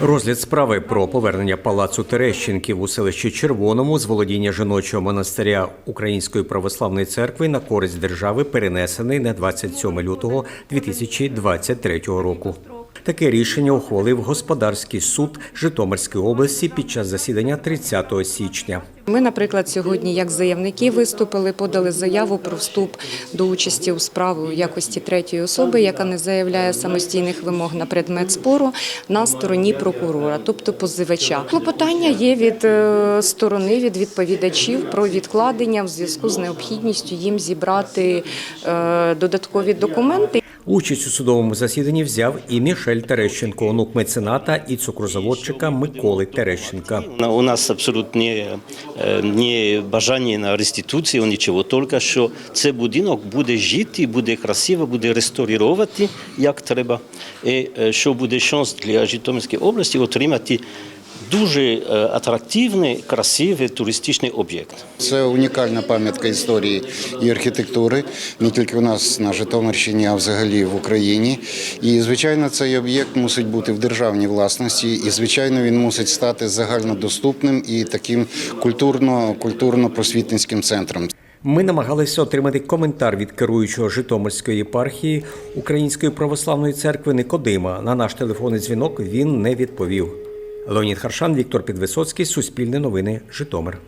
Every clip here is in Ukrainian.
Розгляд справи про повернення палацу Терещенків у селищі Червоному з володіння жіночого монастиря Української православної церкви на користь держави перенесений на 27 лютого 2023 року. Таке рішення ухвалив господарський суд Житомирської області під час засідання 30 січня. Ми, наприклад, сьогодні як заявники виступили, подали заяву про вступ до участі у справі у якості третьої особи, яка не заявляє самостійних вимог на предмет спору на стороні прокурора, тобто позивача. Клопотання є від е, сторони від відповідачів про відкладення в зв'язку з необхідністю їм зібрати е, додаткові документи. Участь у судовому засіданні взяв і Мішель Терещенко, онук мецената і цукрозаводчика Миколи Терещенка. У нас абсолютно не, е, бажання на реституцію, нічого, тільки що цей будинок буде жити, буде красиво, буде реставрувати, як треба, і е, що буде шанс для Житомирської області отримати дуже е, атрактивний, красивий туристичний об'єкт. Це унікальна пам'ятка історії і архітектури не тільки у нас на Житомирщині, а взагалі в Україні. І звичайно, цей об'єкт мусить бути в державній власності, і звичайно, він мусить стати загальнодоступним і таким культурно культурно-просвітницьким центром. Ми намагалися отримати коментар від керуючого Житомирської єпархії Української православної церкви Никодима. На наш телефонний дзвінок він не відповів. Леонід Харшан, Віктор Підвисоцький, Суспільне новини, Житомир.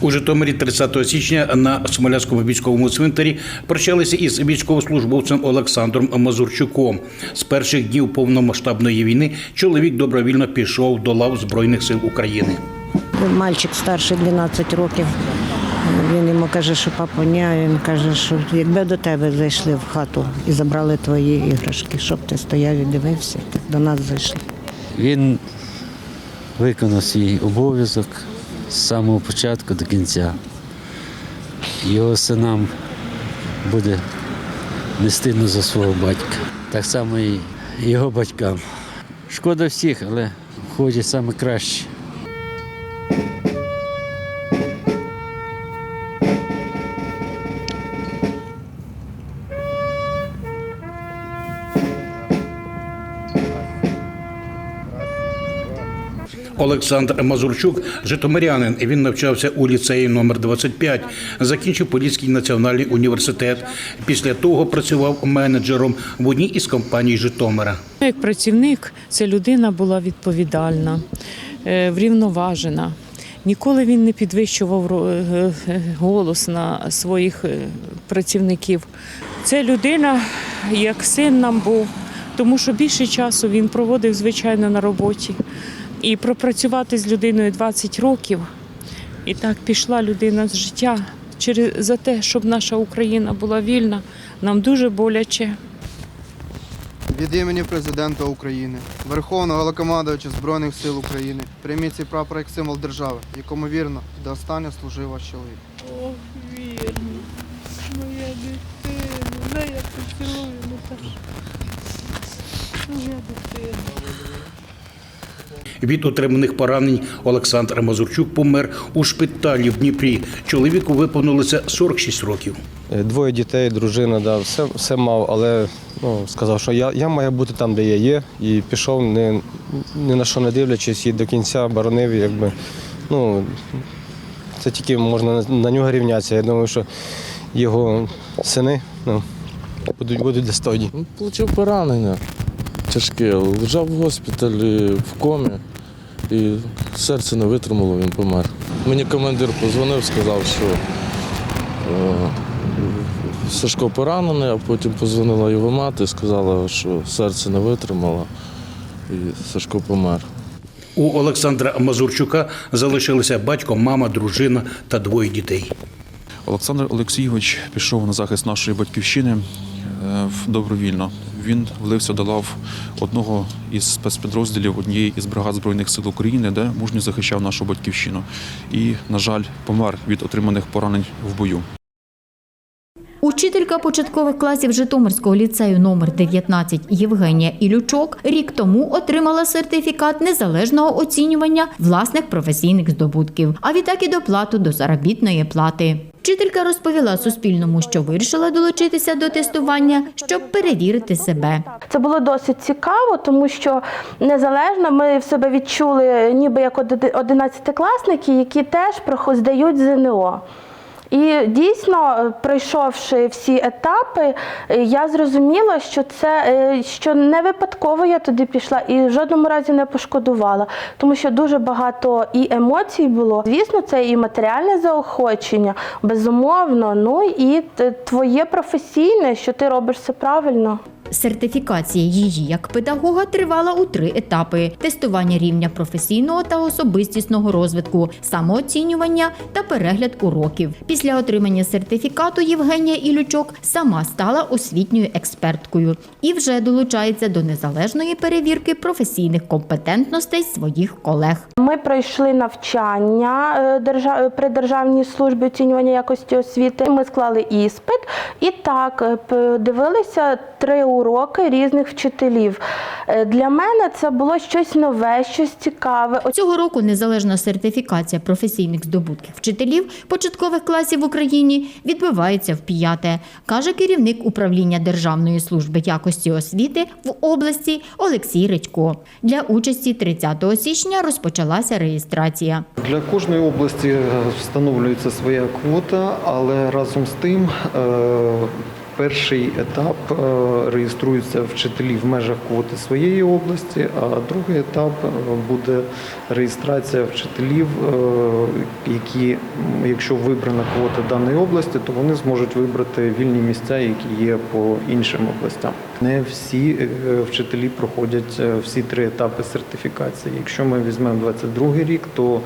У Житомирі 30 січня на Смолянському військовому цвинтарі прощалися із військовослужбовцем Олександром Мазурчуком. З перших днів повномасштабної війни чоловік добровільно пішов до лав Збройних сил України. Мальчик старший 12 років. Він йому каже, що папа ня, він каже, що якби до тебе зайшли в хату і забрали твої іграшки, щоб ти стояв і дивився, так до нас зайшли. Він виконав свій обов'язок з самого початку до кінця. Його синам буде не стидно за свого батька. Так само і його батькам. Шкода всіх, але входять саме краще. Олександр Мазурчук житомирянин. Він навчався у ліцеї номер 25 закінчив Поліський національний університет. Після того працював менеджером в одній із компаній Житомира. Як працівник, ця людина була відповідальна, е, врівноважена. Ніколи він не підвищував е, е, голос на своїх працівників. Це людина, як син нам був, тому що більше часу він проводив, звичайно, на роботі. І пропрацювати з людиною 20 років, і так пішла людина з життя через за те, щоб наша Україна була вільна, нам дуже боляче. Від імені президента України, Верховного Головнокомандувача Збройних сил України, прийміть цей прапор як символ держави, якому вірно до останнього служив ваш чоловік. Ох, вірно, моя дитина, дай я поцілую, Наташа. Моя дитина. Від отриманих поранень Олександр Мазурчук помер у шпиталі в Дніпрі. Чоловіку виповнилося 46 років. Е, Двоє дітей, дружина, да, все, все мав, але ну, сказав, що я, я маю бути там, де я є, і пішов, не, ні на що не дивлячись, і до кінця боронив, якби. Ну, це тільки можна на, на нього рівнятися. Я думаю, що його сини ну, будуть, будуть достойні. Він Отримав поранення тяжке, лежав в госпіталі в комі і серце не витримало, він помер. Мені командир позвонив, сказав, що е, Сашко поранений, а потім позвонила його мати, сказала, що серце не витримало і Сашко помер. У Олександра Мазурчука залишилися батько, мама, дружина та двоє дітей. Олександр Олексійович пішов на захист нашої батьківщини е, добровільно. Він влився до лав одного із спецпідрозділів однієї із бригад Збройних сил України, де мужньо захищав нашу батьківщину. І, на жаль, помер від отриманих поранень в бою. Учителька початкових класів Житомирського ліцею номер 19 Євгенія Ілючок рік тому отримала сертифікат незалежного оцінювання власних професійних здобутків, а відтак і доплату до заробітної плати. Вчителька розповіла Суспільному, що вирішила долучитися до тестування, щоб перевірити себе. Це було досить цікаво, тому що незалежно ми в себе відчули, ніби як оди- одинадцятикласники, які теж здають ЗНО. І дійсно, е, пройшовши всі етапи, е, я зрозуміла, що це е, що не випадково я туди пішла і в жодному разі не пошкодувала, тому що дуже багато і емоцій було. Звісно, це і матеріальне заохочення, безумовно. Ну і твоє професійне, що ти робиш все правильно. Сертифікація її як педагога тривала у три етапи: тестування рівня професійного та особистісного розвитку, самооцінювання та перегляд уроків. Після отримання сертифікату Євгенія Ілючок сама стала освітньою експерткою і вже долучається до незалежної перевірки професійних компетентностей своїх колег. Ми пройшли навчання е, при державній службі оцінювання якості освіти. Ми склали іспит і так е, дивилися три уроки різних вчителів. Е, Для мене це було щось нове, щось цікаве. Цього року незалежна сертифікація професійних здобутків вчителів початкових класів в Україні відбувається в п'яте, каже керівник управління Державної служби якості освіти в області Олексій Редько. Для участі 30 січня розпочалася реєстрація. Для кожної області е, встановлюється своя квота, але разом з тим е, перший етап е, реєструються вчителі в межах квоти своєї області, а другий етап е, буде реєстрація вчителів, е, які, якщо вибрана квота даної області, то вони зможуть вибрати вільні місця, які є по іншим областям. Не всі вчителі проходять всі три етапи сертифікації. Якщо ми візьмемо 22 рік, то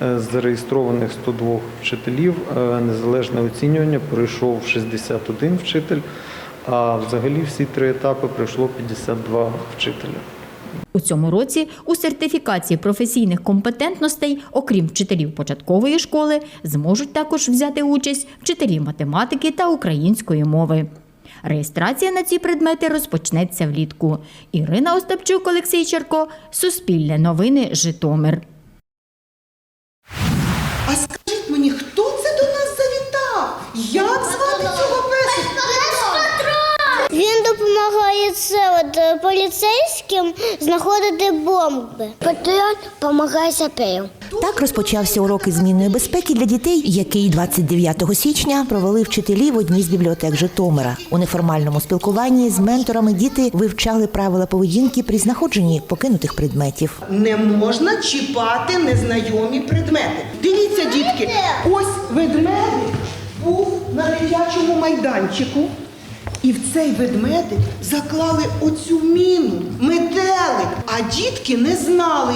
зареєстрованих 102 вчителів е, незалежне оцінювання пройшов 61 вчитель, а взагалі всі три етапи пройшло 52 вчителя. У цьому році у сертифікації професійних компетентностей, окрім вчителів початкової школи, зможуть також взяти участь вчителі математики та української мови. Реєстрація на ці предмети розпочнеться влітку. Ірина Остапчук, Олексій Черко, Суспільне новини, Житомир. А скажіть мені, хто це до нас завітав? Як звати цього песика? Він допомагає це от е, поліцейським знаходити бомби. Патріот допомагає саперам. Так розпочався урок із змінної безпеки для дітей, який 29 січня провели вчителі в одній з бібліотек Житомира. У неформальному спілкуванні з менторами діти вивчали правила поведінки при знаходженні покинутих предметів. Не можна чіпати незнайомі предмети. Дивіться, дітки, ось ведмедик був на дитячому майданчику. І в цей ведмедик заклали оцю міну, метелик. А дітки не знали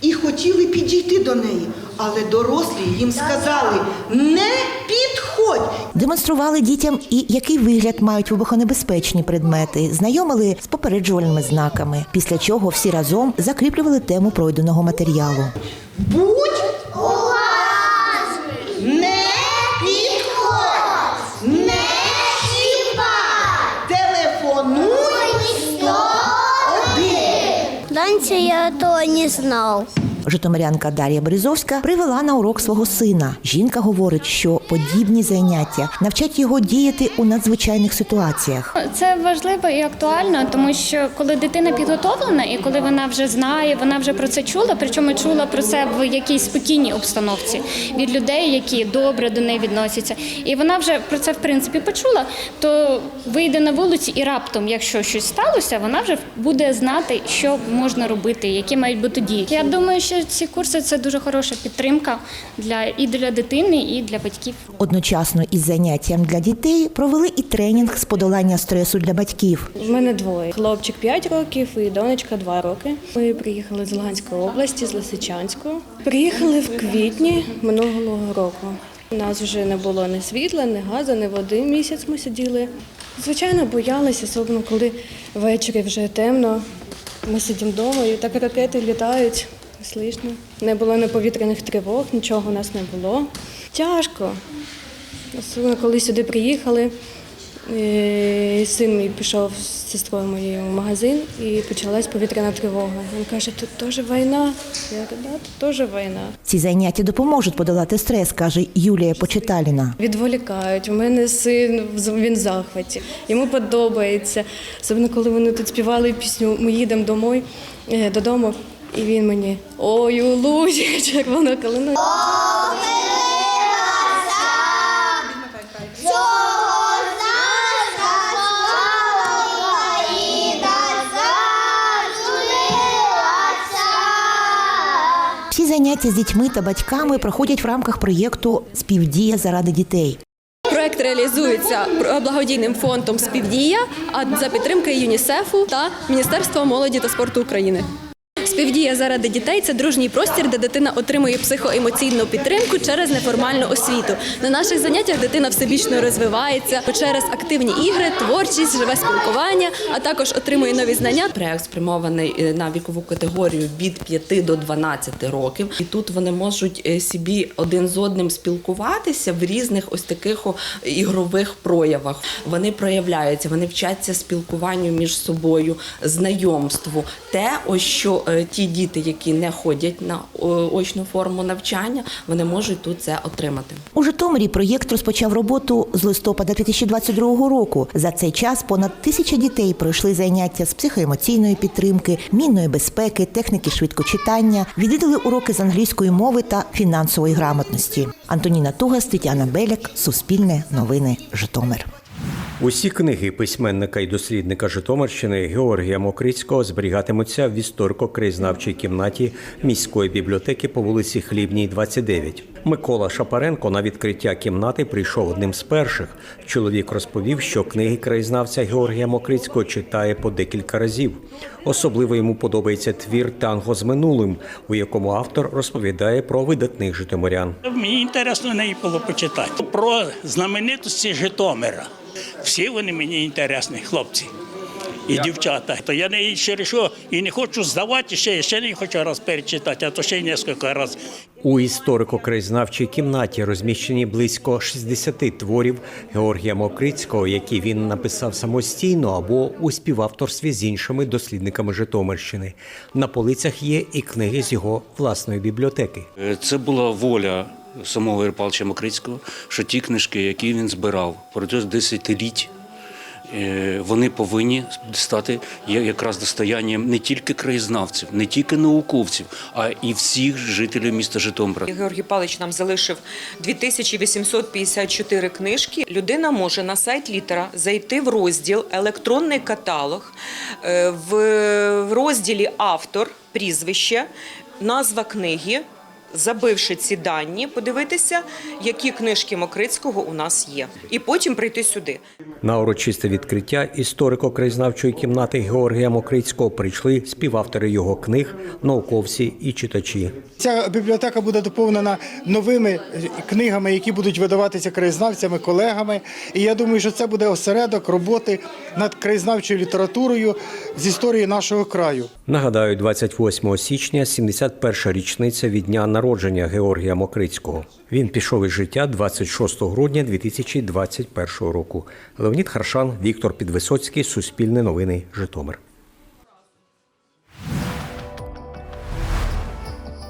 і хотіли підійти до неї. Але дорослі їм сказали: не підходь. Демонстрували дітям і який вигляд мають вибухонебезпечні предмети, знайомили з попереджувальними знаками. Після чого всі разом закріплювали тему пройденого матеріалу. Будь не знав. Житомирянка Дар'я Березовська привела на урок свого сина. Жінка говорить, що подібні заняття навчать його діяти у надзвичайних ситуаціях. Це важливо і актуально, тому що коли дитина підготовлена і коли вона вже знає, вона вже про це чула, причому чула про це в якійсь спокійній обстановці від людей, які добре до неї відносяться, і вона вже про це в принципі почула, то вийде на вулиці і раптом, якщо щось сталося, вона вже буде знати, що можна робити, які мають бути дії. Я думаю, що ці курси це дуже хороша підтримка для і для дитини, і для батьків. Одночасно із заняттям для дітей провели і тренінг з подолання стресу для батьків. У мене двоє. Хлопчик 5 років і донечка 2 роки. Ми приїхали з Луганської області, з Лисичанської. Приїхали в квітні минулого року. У нас вже не було ні світла, ні газу, ні води. Місяць ми сиділи. Звичайно, боялися, особливо коли ввечері вже темно. Ми сидимо вдома і так ракети літають. Слышно. Не було ні повітряних тривог, нічого у нас не було. Тяжко. Особливо коли сюди приїхали. Е, Син мій пішов з сестрою моєю в магазин і почалась повітряна тривога. Він каже, тут теж війна. Я кажу, да, тут теж війна. Ці заняття допоможуть подолати стрес, каже Юлія Почиталіна. Відволікають. У мене син він в захваті. Йому подобається. Особливо, коли вони тут співали пісню Ми їдемо домой, е, додому. І він мені ой, у лузі червона калина. Всі заняття з дітьми та батьками проходять в рамках проєкту Співдія заради дітей. Проект реалізується благодійним фондом Співдія, а за підтримки ЮНІСЕФу та Міністерства молоді та спорту України. Співдія заради дітей це дружній простір, де дитина отримує психоемоційну підтримку через неформальну освіту. На наших заняттях дитина всебічно розвивається через активні ігри, творчість, живе спілкування, а також отримує нові знання. Проект спрямований е, на вікову категорію від 5 до 12 років. І тут вони можуть е, собі один з одним спілкуватися в різних ось таких ігрових проявах. Вони проявляються, вони вчаться спілкуванню між собою, знайомству. Те, ось що е, ті діти, які не ходять на очну форму навчання, вони можуть тут це отримати. У Житомирі проєкт розпочав роботу з листопада 2022 року. За цей час понад тисяча дітей пройшли заняття з психоемоційної підтримки, мінної безпеки, техніки швидкочитання, відвідали уроки з англійської мови та фінансової грамотності. Антоніна Тугас, Тетяна Беляк, Суспільне новини, Житомир. Усі книги письменника і дослідника Житомирщини Георгія Мокрицького зберігатимуться в історико-краєзнавчій кімнаті міської бібліотеки по вулиці Хлібній, 29. Микола Шапаренко на відкриття кімнати прийшов одним з перших. Чоловік розповів, що книги краєзнавця Георгія Мокрицького читає по декілька разів. Особливо йому подобається твір Танго з минулим, у якому автор розповідає про видатних житомирян. Мені інтересно неї було почитати. Про знаменитості Житомира. Всі вони мені інтересні, хлопці і дівчата. То я не ще що і не хочу здавати ще, ще не хочу раз перечитати, а то ще й кілька разів. У історико-краєзнавчій кімнаті розміщені близько 60 творів Георгія Мокрицького, які він написав самостійно або у співавторстві з іншими дослідниками Житомирщини. На полицях є і книги з його власної бібліотеки. Це була воля самого Ігоря Павловича Макрицького, що ті книжки, які він збирав протягом десятиліть, е, вони повинні стати якраз достоянням не тільки краєзнавців, не тільки науковців, а і всіх жителів міста Житомира. Георгій Павлович нам залишив 2854 книжки. Людина може на сайт літера зайти в розділ електронний каталог, е, в розділі автор, прізвище, назва книги. Забивши ці дані, подивитися, які книжки Мокрицького у нас є, і потім прийти сюди. На урочисте відкриття історико-краєзнавчої кімнати Георгія Мокрицького прийшли співавтори його книг, науковці і читачі. Ця бібліотека буде доповнена новими книгами, які будуть видаватися краєзнавцями, колегами. І я думаю, що це буде осередок роботи над краєзнавчою літературою з історії нашого краю. Нагадаю, 28 січня 71 річниця від дня народження Георгія Мокрицького. Він пішов із життя 26 грудня 2021 року. Леонід Харшан, Віктор Підвисоцький, Суспільне новини, Житомир.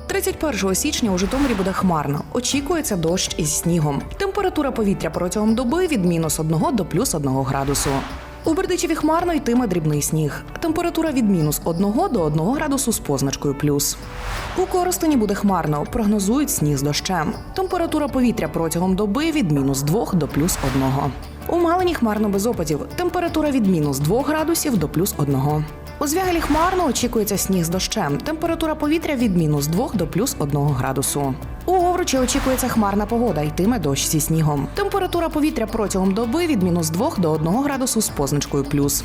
31 січня у Житомирі буде хмарно. Очікується дощ із снігом. Температура повітря протягом доби від мінус 1 до плюс 1 градусу. У Бердичеві хмарно йтиме дрібний сніг. Температура від мінус 1 до 1 градусу з позначкою плюс. У Коростені буде хмарно. Прогнозують сніг з дощем. Температура повітря протягом доби від мінус 2 до плюс 1. У Малині хмарно без опадів. Температура від мінус 2 градусів до плюс 1. У Звягелі хмарно очікується сніг з дощем. Температура повітря від мінус 2 до плюс 1 градусу. У Овручі очікується хмарна погода, йтиме дощ зі снігом. Температура повітря протягом доби від мінус 2 до 1 градусу з позначкою плюс.